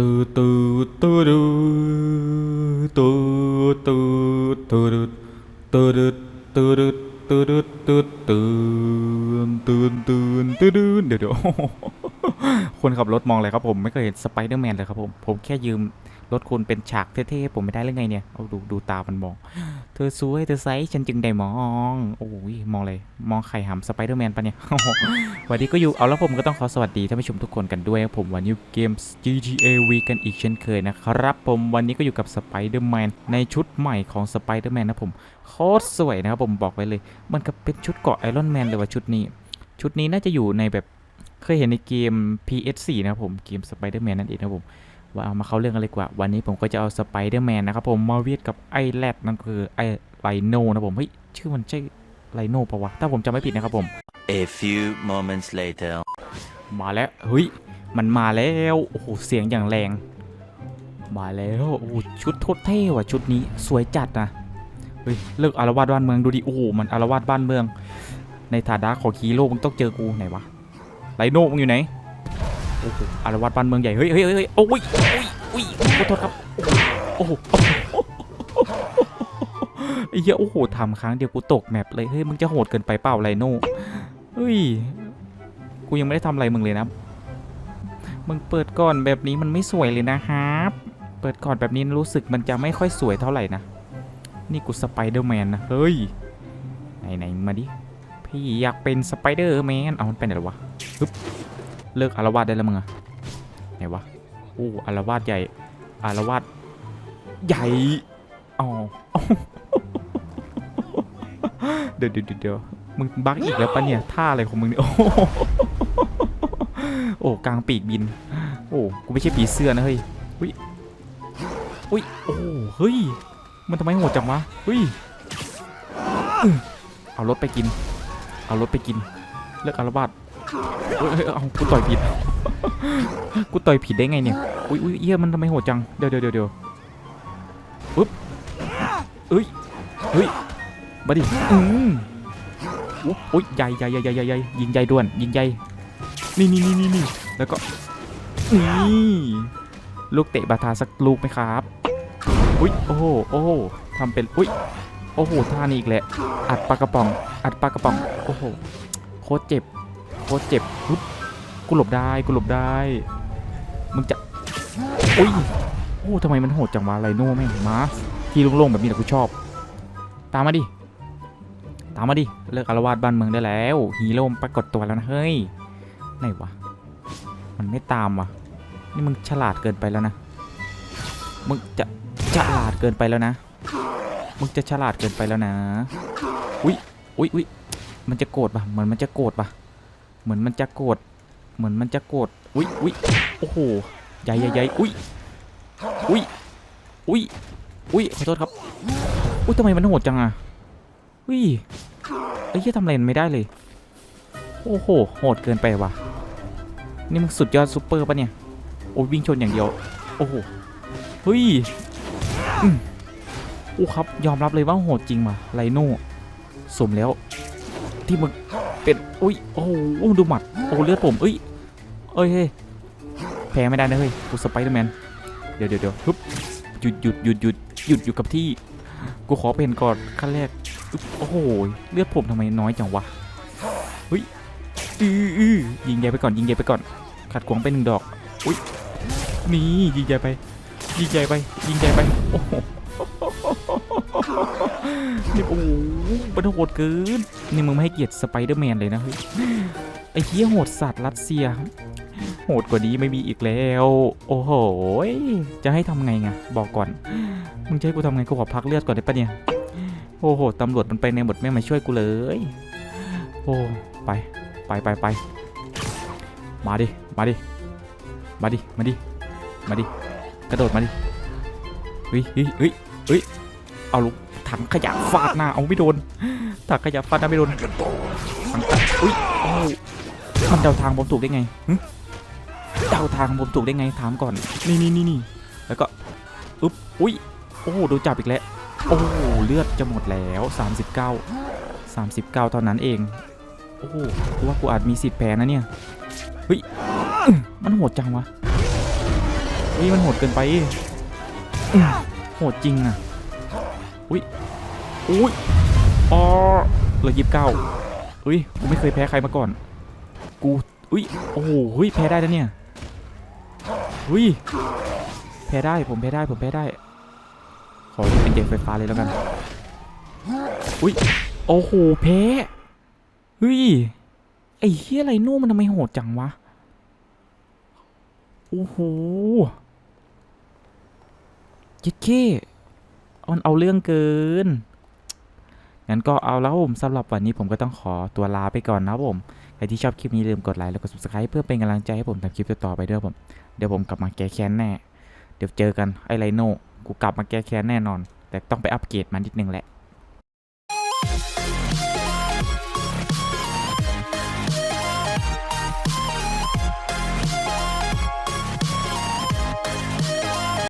ตูตูตูดูตูตูตูดูตูดูตูดูตูดูตูตูตูตูตูดูเดี๋ยวเดี๋ยวคนขับรถมองอะไรครับผมไม่เคยเห็นสไปเดอร์แมนเลยครับผม ผมแค่ยืม รถคุณเป็นฉากเท่ๆผมไม่ได้เรื่อไงเนี่ย เอาดูดูตามันมอง เธอสวยเธอไซส์ฉันจึงได้มอง โอ้ยมองเลย มองไข่หำสไปเดอร์แมนปะเนี่ย วันนี้ก็อยู่ เอาแล้วผมก็ต้องขอสวัสดีท่านผู้ชมทุกคนกันด้วยครับผมวันนี้เกม GTA V กันอีกเช่นเคยนะครับ ผมวันนี้ก็อยู่กับสไปเดอร์แมนในชุดใหม่ของสไปเดอร์แมนนะผมโคตรสวยนะครับผมบอกไว้เลย มันก็เป็นชุดเกาะไอรอนแมนเลยว่าชุดนี้ ชุดนี้น่าจะอยู่ในแบบเคยเห็นในเกม PS4 นะครับผมเกมสไปเดอร์แมนนั่นเองนะครับผม ว่าเอามาเข้าเรื่องกันเลยดีกว่า วันนี้ผมก็จะเอาสไปเดอร์แมนนะครับผมมาเวียดกับไอแรดนั่นคือไอไลโนนะผมเฮ้ยชื่อมันใช่ไลโนปะวะถ้าผมจำไม่ผิดนะครับผม A few moments later. มาแล้วเฮ้ยมันมาแล้วโอ้โหเสียงอย่างแรง มาแล้วโอ้โหชุดโคตรเท่ว่ะชุดนี้สวยจัดนะเฮ้ยเลิกอารวาสบ้านเมืองดูดิโอ้โหมันอารวาสบ้านเมือง ในฐานะของฮีโร่มึงต้องเจอกูไหนวะไลโนมึงอยู่ไหนโอ้โหอารวาสบ้านเมืองใหญ่ เฮ้ยเฮ้ยเฮ้ยโอ้ยโอ้ยโอ้ยขอโทษครับโอ้โหโอ้โหโอ้โหไอ้เหี้ยโอ้โหทำครั้งเดียวกูตกแมปเลย เฮ้ย มึงจะโหดเกินไปเปล่าไลโน่ เฮ้ย กูยังไม่ได้ทำอะไรมึงเลยนะ มึงเปิดก่อนแบบนี้มันไม่สวยเลยนะครับ เปิดก่อนแบบนี้รู้สึกมันจะไม่ค่อยสวยเท่าไหร่นะ นี่กูสไปเดอร์แมนนะ เฮ้ย ไหนไหนมาดิ พี่อยากเป็นสไปเดอร์แมน เอามันไปไหนแล้ววะฮึบ เลิกอารวาสได้แล้วมึงอะไหนวะโอ้อารวาสใหญ่อารวาสใหญ่อ๋อเดี๋ยวเดี๋ยวเดี๋ยวมึงบักอีกแล้วปะเนี่ยท่าอะไรของมึงเนี่ยโอ้โหโอ้กลางปีกบิน โอ้กูไม่ใช่ผีเสื้อนะเฮ้ยอุ้ยอุ้ยโอ้เฮ้ยมันทำไมโหดจังวะเฮ้ยเอารถไปกิน เอารถไปกิน เลิกอารวาส เฮ้ยเฮ้ยเอากูต่อยผิด กูต่อยผิดได้ไงเนี่ย อุ้ยอุ้ยเอี้ยมันทำไมโหดจัง เดี๋ยวเดี๋ยวเดี๋ยวเดี๋ยวปึ๊บเอ้ย เฮ้ย มาดิ อืมอุ๊ยอุ้ยใหญ่ใหญ่ใหญ่ใหญ่ใหญ่ใหญ่ยิงใหญ่ด่วน ยิงใหญ่ นี่นี่นี่นี่นี่แล้วก็ นี่ ลูกเตะบาทาสักลูกไหมครับ อุ้ย โอ้โห โอ้โหทำเป็น อุ้ย โอ้โห ท่านี้อีกแหละ อัดปลากระป๋อง อัดปลากระป๋อง โอ้โห โคตรเจ็บ โคตรเจ็บปุ๊บกูหลบได้กูหลบได้ มึงจะอุ้ยโอ้ทำไมมันโหดจังวะไรโน่แม่งมาที่โล่งๆแบบนี้แหละกูชอบ ตามมาดิตามมาดิเลิกอารวาสบ้านเมืองได้แล้วฮีโร่ปรากฏตัวแล้วนะเฮ้ยไหนวะมันไม่ตามวะนี่มึงฉลาดเกินไปแล้วนะมึงจะฉลาดเกินไปแล้วนะมึงจะฉลาดเกินไปแล้วนะอุ้ยอุ้ยอุ้ยมันจะโกรธปะเหมือนมันจะโกรธปะ เหมือนมันจะโกรธเหมือนมันจะโกรธอุ้ยอุ้ยโอ้โหใหญ่ใหญ่ใหญ่อุ้ยอุ้ยอุ้ยอุ้ยขอโทษครับอุ้ยทำไมมันโหดจังอะอุ้ยไอ้เหี้ยทำอะไรมันไม่ได้เลย โอ้โหโหดเกินไปว่ะนี่มึงสุดยอดซูเปอร์ปะเนี่ยโอ้วิ่งชนอย่างเดียวโอ้โหเฮ้ยอืมโอ้ครับยอมรับเลยว่าโหดจริงว่ะไลโน่สมแล้วที่มึง เป็นอุ้ยโอ้โหดูหมัดโอ้เลือดผมเอ้ยเอ้ยเฮ้ยแพ้ไม่ได้นะเฮ้ยกูสไปเดอร์แมนเดี๋ยวเดี๋ยวเดี๋ยวฮึบหยุดหยุดหยุดหยุดหยุดอยู่กับที่กูขอเป็นก่อนขั้นแรกอึ๊บโอ้โหเลือดผมทำไมน้อยจังวะเฮ้ยอื้ออือยิงใหญ่ไปก่อนยิงใหญ่ไปก่อนขัดขวางไปหนึ่งดอกอุ้ยนี่ยิงใหญ่ไปยิงใหญ่ไปยิงใหญ่ไปโอ้โห นี่โอ้โหมันโหดเกิน นี่มึงไม่ให้เกียรติสไปเดอร์แมนเลยนะเฮ้ยไอ้เหี้ยโหดสัตว์รัสเซีย โหดกว่านี้ไม่มีอีกแล้ว โอ้โห จะให้ทำไงไงบอกก่อน มึงจะให้กูทำไงกูขอพักเลือดก่อนได้ปะเนี่ย โอ้โหตำรวจมันไปในหมดไม่มาช่วยกูเลย โอ้ไปไปไปไปมาดิ มาดิ มาดิ มาดิ มาดิ กระโดดมาดิเฮ้ยเฮ้ยเฮ้ยเฮ้ยเอาลูก ถังขยะฟาดหน้าเอาไม่โดนถังขยะฟาดหน้าไม่โดนอุ้ยมันเดาทางผมถูกได้ไงเดาทางผมถูกได้ไงถามก่อนนี่นี่นี่นี่แล้วก็อุ๊บอุ้ยโอ้โดนจับอีกแล้วโอ้เลือดจะหมดแล้ว 39 39เท่านั้นเองโอ้โหกูว่ากูอาจมีสิทธิ์แพ้นะเนี่ยเฮ้ยมันโหดจังวะเฮ้ยมันโหดเกินไปโหดจริงอะ อุ้ยอุ้ยอ๋อเหลือยิบเก้าอุ้ยกูไม่เคยแพ้ใครมาก่อน กูอุ้ยโอ้โหเฮ้ยแพ้ได้แล้วเนี่ยอุ้ยแพ้ได้ผมแพ้ได้ผมแพ้ได้ ขอเป็นเด็กไฟฟ้าเลยแล้วกันอุ้ยโอ้โหแพ้เฮ้ยไอ้เฮียอะไรโน่มันทำไมโหดจังวะโอ้โหเจ็ดเค มันเอาเรื่องเกิน งั้นก็เอาแล้วผมสำหรับวันนี้ผมก็ต้องขอตัวลาไปก่อนนะครับผม ใครที่ชอบคลิปนี้ลืมกดไลค์แล้วก็ subscribe เพื่อเป็นกำลังใจให้ผมทำคลิปต่อไปด้วยผม เดี๋ยวผมกลับมาแก้แค้นแน่ เดี๋ยวเจอกันไอไรโน่กูกลับมาแก้แค้นแน่นอน แต่ต้องไปอัปเกรดมันนิดนึงแหละ